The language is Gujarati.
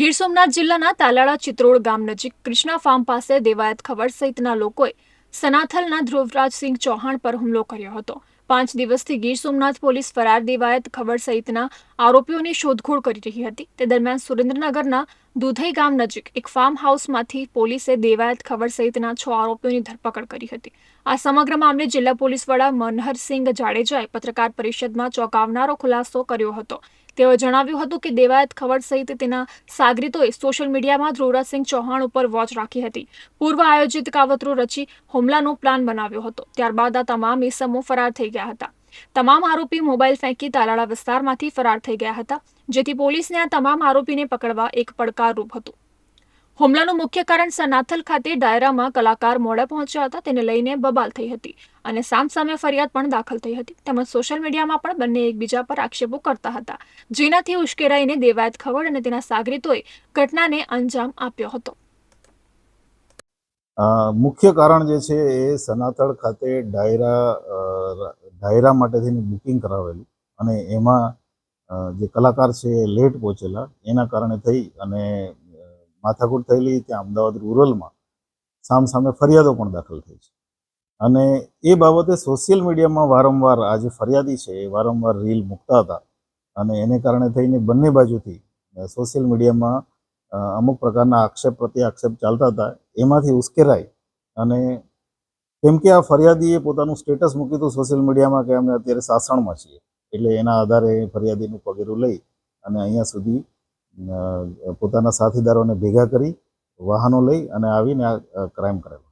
ગીર સોમનાથ જિલ્લાના તાલાળા ચિત્રોડ ગામ નજીક કૃષ્ણા ફાર્મ પાસે દેવાયત ખબર સહિતના લોકોએ સનાથલના ધ્રુવરાજસિંહ ચૌહાણ પર હુમલો કર્યો હતો. પાંચ દિવસથી ગીર સોમનાથ પોલીસ ફરાર દેવાયત ખબર સહિતના આરોપીઓની શોધખોળ કરી રહી હતી. તે દરમિયાન સુરેન્દ્રનગરના દુધઈ ગામ નજીક એક ફાર્મ હાઉસમાંથી પોલીસે દેવાયત ખબર સહિતના છ આરોપીઓની ધરપકડ કરી હતી. આ સમગ્ર મામલે જિલ્લા પોલીસ વડા મનહરસિંહ જાડેજાએ પત્રકાર પરિષદમાં ચોંકાવનારો ખુલાસો કર્યો હતો. તેઓએ જણાવ્યું હતું કે દેવાયત ખવડ સહિત તેના સાગરીતોએ સોશિયલ મીડિયામાં ધ્રુવરાજસિંહ ચૌહાણ ઉપર વોચ રાખી હતી. પૂર્વ આયોજિત કાવતરો રચી હુમલાનો પ્લાન બનાવ્યો હતો. ત્યારબાદ આ તમામ ઇસમો ફરાર થઈ ગયા હતા. તમામ આરોપી મોબાઈલ ફેંકી તાલાળા વિસ્તારમાંથી ફરાર થઈ ગયા હતા, જેથી પોલીસને આ તમામ આરોપીને પકડવા એક પડકારરૂપ હતું. હુમલાનું મુખ્ય કારણ સનાથલ ખાતે ડાયરામાં કલાકાર મોડા પહોંચ્યા હતા. તેને લઈને બબાલ થઈ હતી અને સામસામે ફરિયાદ પણ દાખલ થઈ હતી. તેમજ સોશિયલ મીડિયામાં પણ બંને એકબીજા પર આક્ષેપો કરતા હતા. જેનાથી ઉશ્કેરાઈને દેવાયત ખવડ અને તેના સાગરીતોએ ઘટનાને અંજામ આપ્યો હતો. મુખ્ય કારણ જે છે એ સનાતળ ખાતે ડાયરા ડાયરા માટે થઈને બુકિંગ કરાવેલું અને એમાં જે કલાકાર છે એ લેટ પહોંચેલા. એના કારણે થઈ અને માથાકૂટ થયેલી ત્યાં અમદાવાદ રૂરલમાં સામ સામે ફરિયાદો પણ દાખલ થઈ છે. અને એ બાબતે સોશિયલ મીડિયામાં વારંવાર આ જે ફરિયાદી છે, એ વારંવાર રીલ મૂકતા હતા. અને એને કારણે થઈને બંને બાજુથી સોશિયલ મીડિયામાં અમુક પ્રકારના આક્ષેપ પ્રત્યે આક્ષેપ ચાલતા હતા, એમાંથી ઉશ્કેરાઈ. અને કેમ કે આ ફરિયાદીએ પોતાનું સ્ટેટસ મૂક્યું હતું સોશિયલ મીડિયામાં કે અમે અત્યારે સાસણમાં છીએ. એટલે એના આધારે ફરિયાદીનું પગેરું લઈ અને અહીંયા સુધી પોતાના સાથીદારોને ભેગા કરી વાહનો લઈ અને આવીને આ ક્રાઇમ કરેલો.